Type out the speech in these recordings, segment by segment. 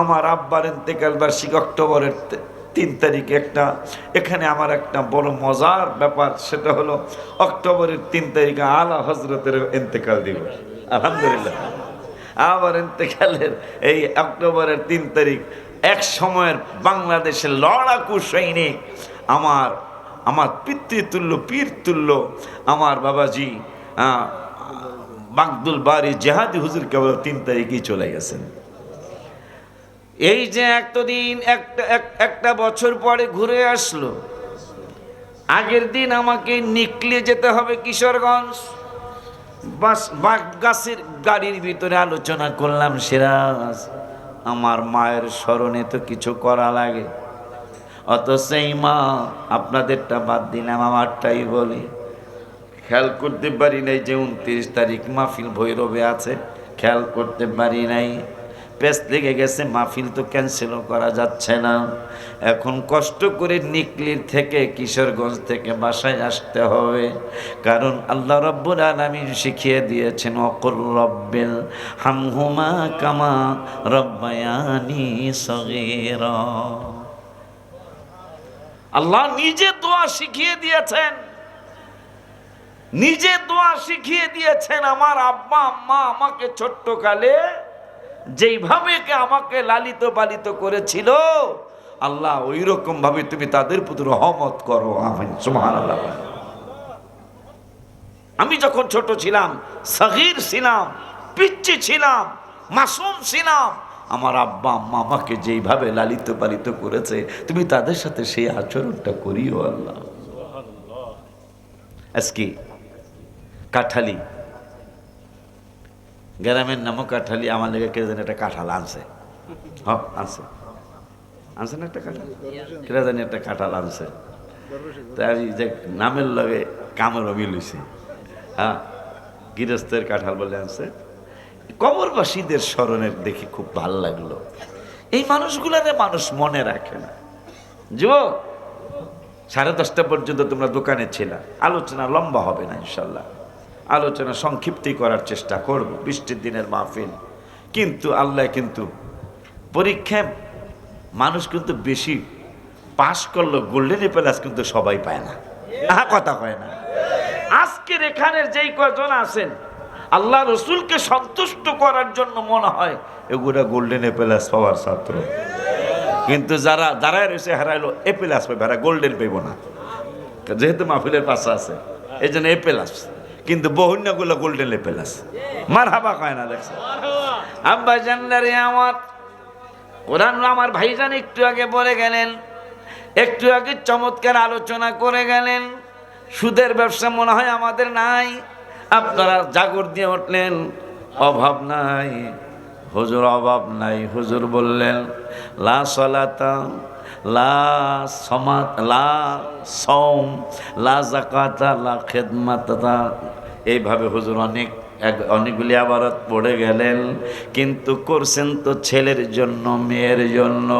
আমার আব্বার এতেকাল বার্ষিক অক্টোবরের তিন তারিখে একটা, এখানে আমার একটা বড় মজার ব্যাপার, সেটা হলো অক্টোবরের তিন তারিখে আলা হজরতের এতেকাল দিবস। আলহামদুলিল্লাহ। আবার এতেকালের এই অক্টোবরের তিন তারিখ এক সময়ের বাংলাদেশের লড়াকু সৈনিক, আমার আমার পিতৃতুল্য পীর তুল্য আমার বাবাজি বাগদুল বাড়ি জেহাদি হুজুর কেবল তিন তারিখেই চলে গেছেন। এই যে এতদিন একটা, এক- একটা বছর পরে ঘুরে আসলো, আগের দিন আমাকে নিকলে যেতে হবে কিশোরগঞ্জ। বাস গাড়ির ভিতরে আলোচনা করলাম, সিরাজ, আমার মায়ের স্মরণে তো কিছু করা লাগে। অত সেই মা আপনাদেরটা বাদ দিলাম, আমারটাই বলি। খেয়াল করতে পারি নাই যে উনত্রিশ তারিখ মাহফিল ভৈরবে আছে, খেয়াল করতে পারি নাই। পেস লেগে গেছে, মাহফিল তো ক্যান্সেলও করা যাচ্ছে না। এখন কষ্ট করে নিকলির থেকে কিশোরগঞ্জ থেকে বাসায় আসতে হবে। কারণ আল্লাহ রব্বুল আলমিন শিখিয়ে দিয়েছেন অকর রব্বেল হামহুমা কামা রব্বায়ানি সগীরা। আল্লাহ নিজে দোয়া শিখিয়ে দিয়েছেন। নিজে দোয়া শিখিয়ে দিয়েছেন, আমার আব্বা, আম্মা আমাকে ছোট্ট কালে যেইভাবে আমাকে লালিত পালিত করেছিল, আল্লাহ ওই রকম ভাবে তুমি তাদের প্রতি রহমত করো। আমি যখন ছোট ছিলাম, সগীর ছিলাম পিচ্ছি ছিলাম, মাসুম ছিলাম, আমার আব্বা আম্মা আমাকে যেইভাবে লালিত পালিত করেছে, তুমি তাদের সাথে সেই আচরণটা করিও আল্লাহ। আজকে কাঠালি গ্রামের নামও কাঠালি, আমার লেগে কে জানি একটা কাঁঠাল আনছে। হ আনছে। আনছে না একটা কাঁঠাল? কে জানি একটা কাঁঠাল আনছে। তাই আমি যে নামের লগে কামের অমিল হইছে। হ্যাঁ গৃহস্থের কাঁঠাল বলে আনছে। কবরবাসীদের স্মরণের দেখে খুব ভালো লাগল। এই মানুষগুলারে মানুষ মনে রাখে না। যুবক, সাড়ে দশটা পর্যন্ত তোমরা দোকানে ছিলা। আলোচনা লম্বা হবে না, ইনশাল্লাহ। আলোচনা সংক্ষিপ্তই করার চেষ্টা করব, বৃষ্টির দিনের মাহফিল। কিন্তু আল্লাহ কিন্তু পরীক্ষায় মানুষ কিন্তু বেশি পাশ করল গোল্ডেন প্যালাস কিন্তু সবাই পায় না। আহা, কথা কয় না। আজকের এখানের যেই কজন আছেন, আল্লাহ রসুলকে সন্তুষ্ট করার জন্য মনে হয় এগুলা গোল্ডেন প্যালাস পাওয়ার ছাত্র। কিন্তু যারা দাঁড়ায় রয়েছে, হারাইলো এ প্লাস পাবে এরা গোল্ডেন পাইব না। যেহেতু মাহফিলের পাশে আছে, এই জন্য এ প্লাস কিন্তু বহুন্যগুলো গোল্ডেন এ প্লাস মার হাবা কয় না দেখছে আব্বা জানলারে আমার। কোরআন আমার ভাইজান একটু আগে বলে গেলেন, একটু আগে চমৎকার আলোচনা করে গেলেন, সুদের ব্যবসা মনে হয় আমাদের নাই, আপনারা জাগর দিয়ে উঠলেন, অভাব নাই, হুজুর অভাব নাই, হুজুর বললেন, লা সলাতা লা সমাত লা সম লা জাকাতা লা খেদমাতা এইভাবে হুজুর অনেক এক অনেকগুলি আবারত পড়ে গেলেন, কিন্তু করছেন তো ছেলের জন্য, মেয়ের জন্য,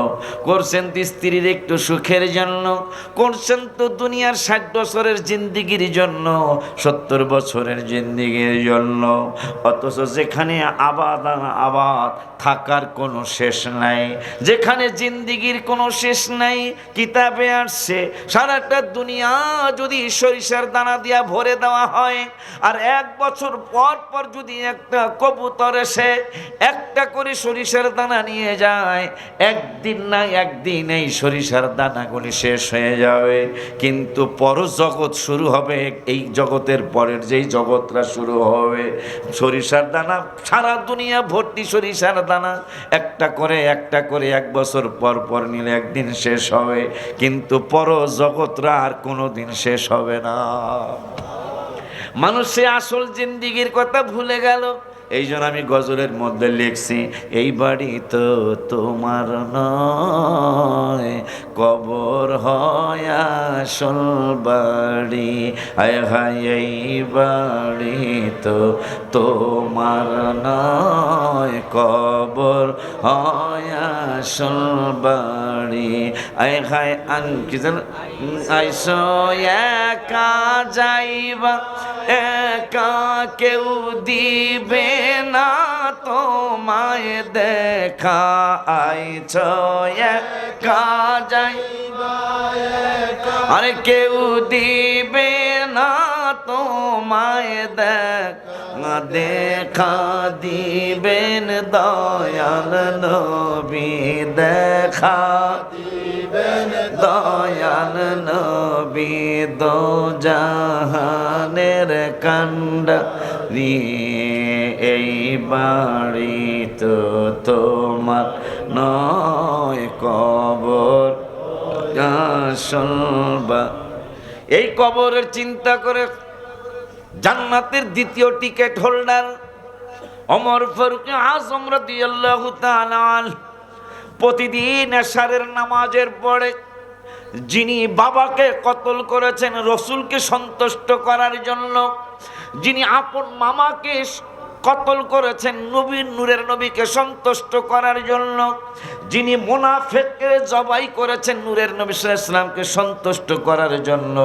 করছেন তো স্ত্রীর একটু সুখের জন্য, করছেন তো দুনিয়ার ষাট বছরের জিন্দিগির জন্য, সত্তর বছরের জিন্দিগির জন্য, অথচ যেখানে আবাদ আবাদ থাকার কোনো শেষ নাই, যেখানে জিন্দিগির কোনো শেষ নাই, কিতাবে আসছে, সারাটা দুনিয়া যদি সরিষার দানা দিয়া ভরে দেওয়া হয়, আর এক বছর পর পর যদি একটা কবুতর এসে একটা করে সরিষার দানা নিয়ে যায়, একদিন না একদিন এই সরিষার দানাগুলি শেষ হয়ে যাবে। কিন্তু পর জগৎ শুরু হবে, এই জগতের পরের যেই জগৎটা শুরু হবে। সরিষার দানা, সারা দুনিয়া ভর্তি সরিষার দানা। একটা করে একটা করে এক বছর পর পর নিলে একদিন শেষ হবে। কিন্তু পর জগৎরা আর কোনো দিন শেষ হবে না। মানুষে আসল জিন্দিগির কথা ভুলে গেল। এই জন্য আমি গজলের মধ্যে লিখছি, এই বাড়ি তো তোমার নয়, কবর হয় বাড়ি। আয় হায়, এই বাড়ি তো তোমার নয়, কবর হয় বাড়ি। আয় হায়, আন কি যেন আইসো একা যাইবা একা কেউ দিবে না তোমায় দেখা। আইছ একা যাই। আরে কেউ দিবে না তোমায় দেখা। দেখা দিবেন দয়াল নবী, দেখা দয়াল নবী দো জাহানের কাণ্ড এই বাড়ি তো তোমার নয় কবর। আসলবা এই কবরের চিন্তা করে জান্নাতের দ্বিতীয় ticket holder Umar Farooq Azam রাদিয়াল্লাহু তাআলা প্রতিদিন এশারের নামাজের পরে যিনি বাবাকে কতল করেছেন, রসুলকে সন্তুষ্ট করার জন্য, যিনি আপন মামাকে কতল করেছেন, নবীর নূরের নবীকে সন্তুষ্ট করার জন্য, যিনি মোনাফেককে জবাই করেছেন, নূরের নবী ইসলামকে সন্তুষ্ট করার জন্য।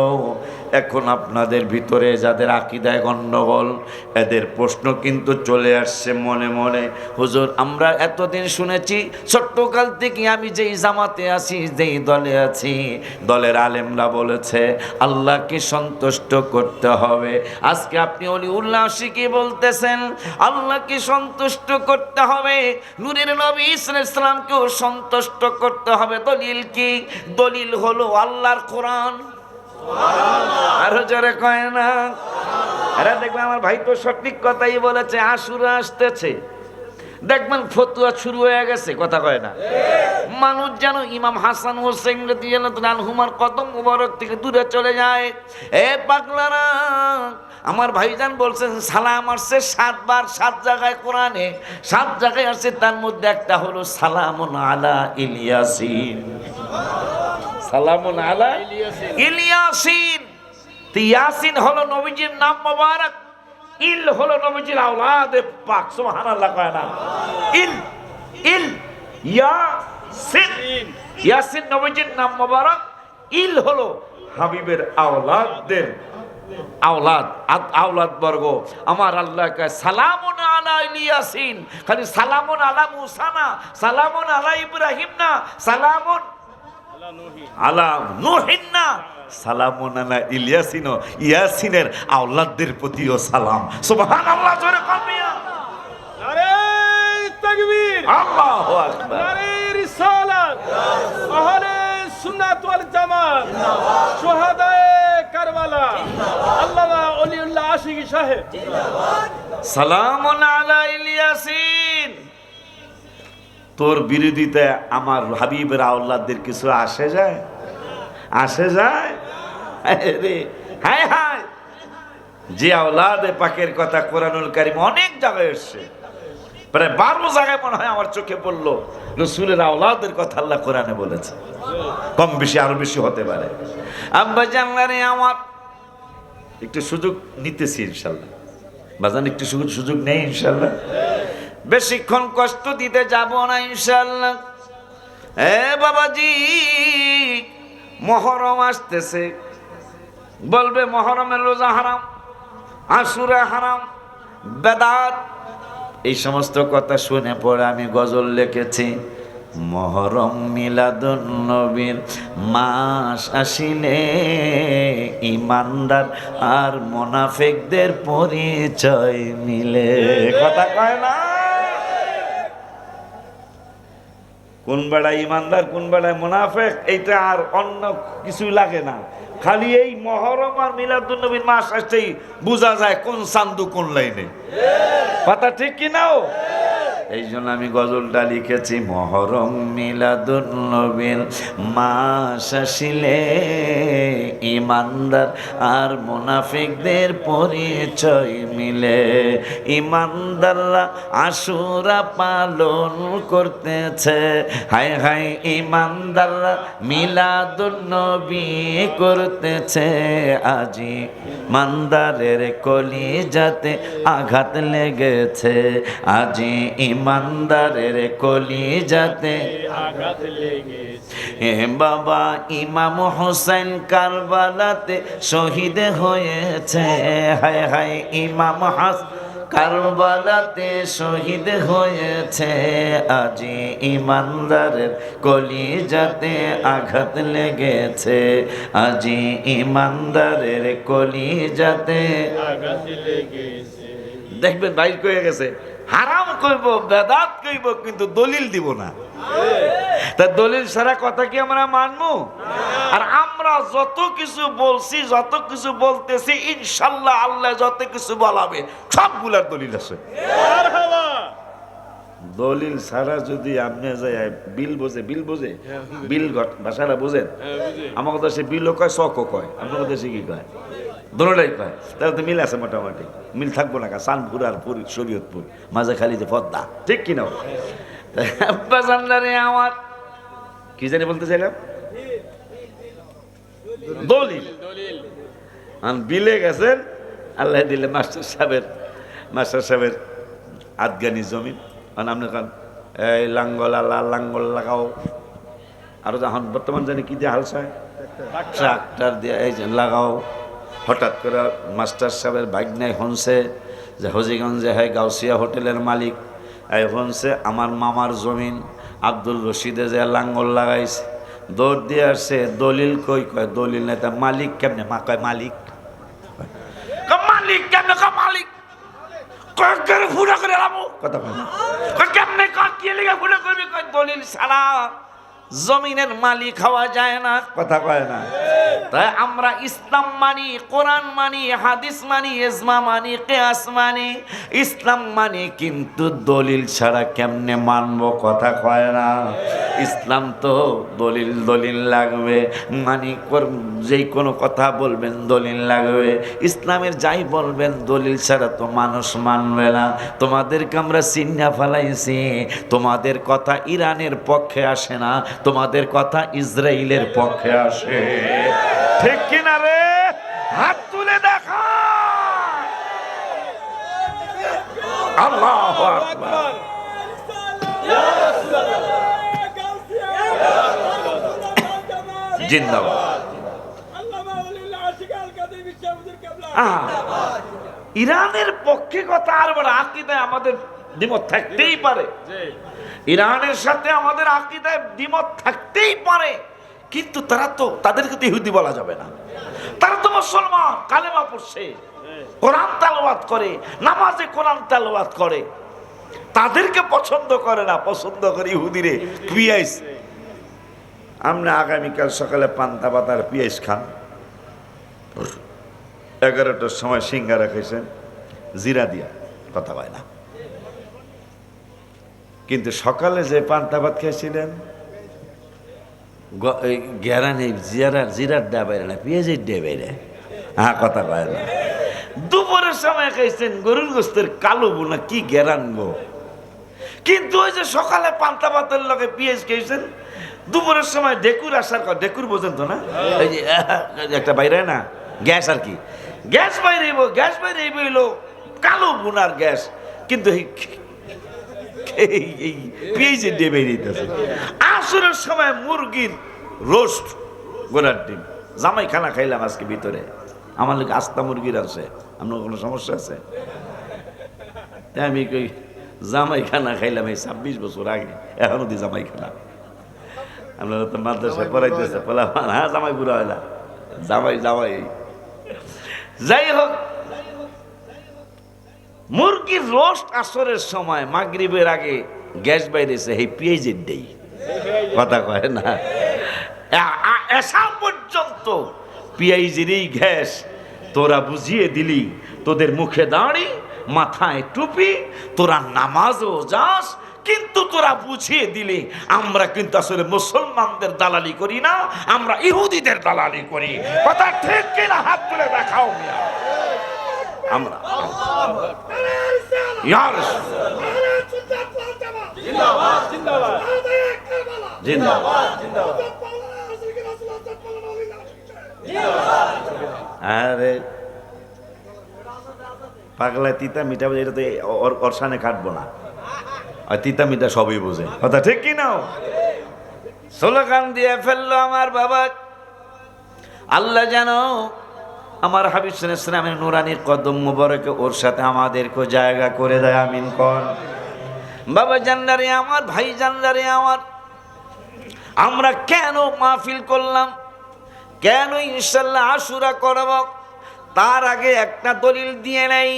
এখন আপনাদের ভিতরে যাদের আকিদায় গণ্ডগোল এদের প্রশ্ন কিন্তু চলে আসছে মনে মনে। হুজুর, আমরা এতদিন শুনেছি, ছোট্টকাল থেকে আমি যেই জামাতে আছি, যেই দলে আছি, দলের আলেমরা বলেছে, আল্লাহকে সন্তুষ্ট করতে হবে। আজকে আপনি অলি উল্লাসিকি বলতেছেন, আল্লাহকে সন্তুষ্ট করতে হবে, নূরের নবী ইসলামকেও সন্তুষ্ট করতে হবে। দলিল কি? দলিল হলো আল্লাহর কোরআন। আরও জোরে কয় না। এরা দেখবে আমার ভাই তো সঠিক কথাই বলেছে আশুরা আসতেছে। দেখবেন ফতুয়া শুরু হয়ে গেছে, কথা কয় না। মানুষ যেন ইমাম হাসান হোসেন হুমার কদম মুবারক থেকে দূরে চলে যায়। এ পাগলারা, আমার ভাইজান বলছেন, সালাম আসছে সাতবার, সাত জায়গায় কোরআনে, সাত জায়গায় আসছে, তার মধ্যে একটা হলো, সালামুন আলা ইলিয়াসিন। সালামুন আলা ইলিয়াসিন। ইয়াসিন হলো নবীজির নাম মোবারক। ইল হলো নবীজির আওলাদে। পাক, সুবহানাল্লাহ কয় না। ইল ইল, ইয়াসিন। ইয়াসিন নবীজির নাম মোবারক। ইল হলো হাবিবের আওলাদদের আওলাদ আওলাদ বর্গ। আমার আল্লাহ কয়, সালামুন আলা ইলিয়াসিন। খালি সালামুন আলা মুসা না সালামুন আলা ইব্রাহিম না সালামুন আলা নুহিন না সালামুনালা ইলিয়াসিন ইয়াসিনের আওলাদদের প্রতিও সালাম। সুবহানাল্লাহ জোরে কমিয়া নারে তাকবীর। আল্লাহু আকবার। নারে রিসালাত। আহলে সুন্নাত ওয়াল জামাত। শুহাদায়ে কারবালা। আল্লামা ওলিউল্লাহ আশিকি সাহেব। সালামুন আলা ইলিয়াসিন। তোর বিরোধিতা আমার হাবিব আওলাদদের কিছু আসে যায়? আসে যায়? রে, হায় হায়। যে আওলাদে পাকের কথা কোরআনুল কারিম অনেক জায়গায় এসছে। প্রায় বারো জায়গায় মনে হয় আমার চোখে পড়ল, রসুলের আওলাদের কথা আল্লাহ কোরআনে বলেছে। কম বেশি, আরও বেশি হতে পারে। আব্বা জানলারে আমার। একটু সুযোগ নিতেছি ইনশাল্লাহ। বাজান, একটু সুযোগ নেই ইনশাল্লাহ? বেশিক্ষণ কষ্ট দিতে যাব না ইনশাল্লাহ এ বাবাজি, মহরম আসতেছে। বলবে মহরমের রোজা হারাম, আশুরা হারাম, বেদাত। এই সমস্ত কথা শুনে পরে আমি গজল লিখেছি, মহরম মিলাদুন নবীর মাস আসিলে ইমানদার আর মোনাফেকদের পরিচয় মিলে। কথা কয় না? কোন বেড়ায় ইমানদার কোন বেড়ায় মুনাফেক এইটা আর অন্য কিছুই লাগে না। খালি এই মহরম আর মিলাদুন নবীর মাস আসতেই বোঝা যায় কোন সান্দু কোন লাইনে। কথা ঠিক কি নাও এই জন্য আমি গজলটা লিখেছি, মহরম মিলাদুন নবীর মাস আসিলে ইমানদার আর মুনাফিকদের পরিচয় মিলে। ইমানদাররা আশুরা পালন করতেছে। হায় হায় ইমানদাররা মিলাদুন নবী করতেছে। আজি মান্দারের কলি যাতে আঘাত লেগেছে। আজি ইমানদারের কলি যাতে আঘাত লেগেছে হে বাবা ইমাম হোসেন কারবালাতে শহীদ হয়েছে। হায় হায় ইমাম হাস কারবালাতে শহীদ হয়েছে। আজি ইমানদারের কলি যাতে আঘাত লেগেছে। আজি ইমানদারের কলি যাতে আঘাত লেগেছে। দেখবেন বাইর কয়ে গেছে। হারাম কইব বেদাত কইব কিন্তু দলিল দিব না। তা দলিল ছাড়া কথা কি আমরা মানবো? আর আমরা যত কিছু বলছি যত কিছু বলতেছি ইনশাল্লাহ আল্লাহ যত কিছু বলাবে সবগুলার দলিল আছে। দলিল ছাড়া যদি আপনি যাই বিল বোঝে বিল বোঝে? বিল ঘট ভাষাটা বোঝেন? হ্যাঁ আমার দেশে বিলও কয় চকও কয়। আপনার দেশে কি কয়? দোনোটাই পায় তাহলে তো মিল আছে মোটামুটি। মিল থাকব না কা সানপুর আর পুরী শরীয়তপুর মাঝে খালি যে পদ্মা। ঠিক কিনা আব্বাসান্দারে আমার। কি জানি বলতে চাইলাম দলিল। দলিল আর বিলে গেছেন আল্লাহ দিলে মাস্টার সাহেবের মাস্টার সাহেবের আদগানি জমিন। আর আপনি কান এই লাঙ্গল আল্লাহ লাঙ্গল লাগাও। আরও যখন বর্তমান জানি কি দিয়ে হাল চায়? ট্রাক্টর দিয়ে এই লাগাও। হঠাৎ করে মাস্টার সাহেবের বাইক নাই হনছে যে হজিগঞ্জে হয় গাউসিয়া হোটেলের মালিক। এই হনছে আমার মামার জমিন। আব্দুল রশিদে যে লাঙ্গল লাগাইছে। দৌড় দিয়ে আসছে দলিল কই? কয় দলিল নাই। তা মালিক কেমনে? মা কয় মালিক। মালিক কেমনে? কয় মালিক ফুটা করে কথা কেমনে? কয় কি লিগে ফুটা করবি? কয় দলিল ছাড়া। জমিনের মালিক হওয়া যায় না। কথা কয় না। তাই আমরা ইসলাম মানি কোরআন মানি হাদিস মানি ইজমা মানি কেয়াস মানি। ইসলাম মানি কিন্তু দলিল ছাড়া কেমনে মানবো কথা কয় না। ইসলাম তো দলিল দলিল লাগবে। মানি যেই কোনো কথা বলবেন দলিল লাগবে। ইসলামের যাই বলবেন দলিল ছাড়া তো মানুষ মানবে না। তোমাদেরকে আমরা চিন্না ফেলাইছি। তোমাদের কথা ইরানের পক্ষে আসে না। তোমাদের কথা ইসরায়েলের পক্ষে আসে। ঠিক কিনা রে? হাত তুলে দেখা আল্লাহ আকবার। ইরানের পক্ষে কথা আর বড় আকিদায় আমাদের দ্বিমত থাকতেই পারে। ইরানের সাথে আমাদের আকিদায় দ্বিমত থাকতেই পারে। কিন্তু তারা তো, তাদেরকে তো ইহুদি বলা যাবে না। তারা তো মুসলমান, কালেমা পড়ছে। কোরআন তালবাদ করে, নামাজে কোরআন তালবাদ করে। তাদেরকে পছন্দ করে না, পছন্দ করে ইহুদিরে। পিয়াইস আমরা আগামীকাল সকালে পান্তা পাতার পিয়াইস খান এগারোটার সময় সিঙ্গারা খাইছেন, জিরা দিয়া, কথা কয় না। কিন্তু সকালে যে পান্তা ভাত খেয়েছিলেন গেরা নেই জিরা জিরার ডাবাই না, পেঁয়াজের ডাবাই না হ্যাঁ কথা কয় না। দুপুরের সময় খাইছেন গরুর গোস্তের কালো বোনা কি গেরান গো কিন্তু ওই যে সকালে পান্তা ভাতের লগে পেঁয়াজ খেয়েছেন দুপুরের সময় ডেকুর আসার কথা ডেকুর বোঝেন তো না এই যে একটা বাইরে না গ্যাস আর কি। গ্যাস বাইরে গ্যাস বাইরে এলো কালো বোনার গ্যাস। কিন্তু এই ডে বেরিয়েছে আসরের সময় মুরগির রোস্ট গোড়ার ডিম। জামাই খানা খাইলাম আজকে ভিতরে। আমার লোক আস্তা মুরগির আছে। আপনার কোনো সমস্যা আছে? আমি কই জামাই খানা খাইলাম এই ছাব্বিশ বছর আগে এখনও দি জামাই খানা আপনারা তো মাদ্রাসায় পড়াইতেছে বলা হ্যাঁ জামাই বুড়া জামাই জামাই। যাই হোক মুরগির রোস্ট আসরের সময় মাগরিবের আগে গ্যাস বাইরেছে এই পেঁয়াজের দেই। কথা কয় না। এসা পর্যন্ত এই গ্যাস তোরা বুঝিয়ে দিলি তোদের মুখে দাঁড়ি মাথায় টুপি তোরা নামাজও যাস কিন্তু তোরা বুঝিয়ে দিলি, আমরা কিন্তু আসলে মুসলমানদের দালালি করি না, আমরা ইহুদিদের দালালি করি। কথা ঠিক কিনা হাত তুলে দেখাও আমরা আরে পাগলা তিতা মিঠাবো এটা তো ওর কাটবো না। আর তিতামিতা সবই বোঝে। কথা ঠিক কি নাও স্লোগান দিয়ে ফেলল আমার বাবা। আল্লাহ জানো আমার হাবিব ইসলামের নুরানির কদম মুবারকে ওর সাথে আমাদেরকে জায়গা করে দেয় আমিন কর বাবা জান্নারে আমার ভাই জান্নারে আমার। আমরা কেন মাহফিল করলাম? কেন ইনশাল্লাহ আশুরা করব? তার আগে একটা দলিল দিয়ে নেই।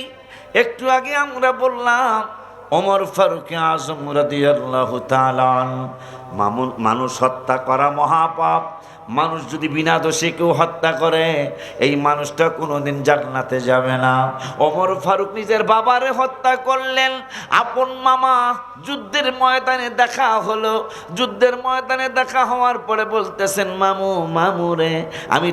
একটু আগে আমরা বললাম ওমর ফারুক আজম রাদিয়াল্লাহু তাআলা মানুষ হত্যা করা মহাপাপ। মানুষ যদি বিনা দোষে কেউ হত্যা করে, এই মানুষটা কোনোদিন জান্নাতে যাবে না। ওমর ফারুক নিজের বাবারে হত্যা করলেন। আপন মামা, যুদ্ধের ময়দানে দেখা হলো। যুদ্ধের ময়দানে দেখা হওয়ার পরে বলতেছেন, মামু মামুরে আমি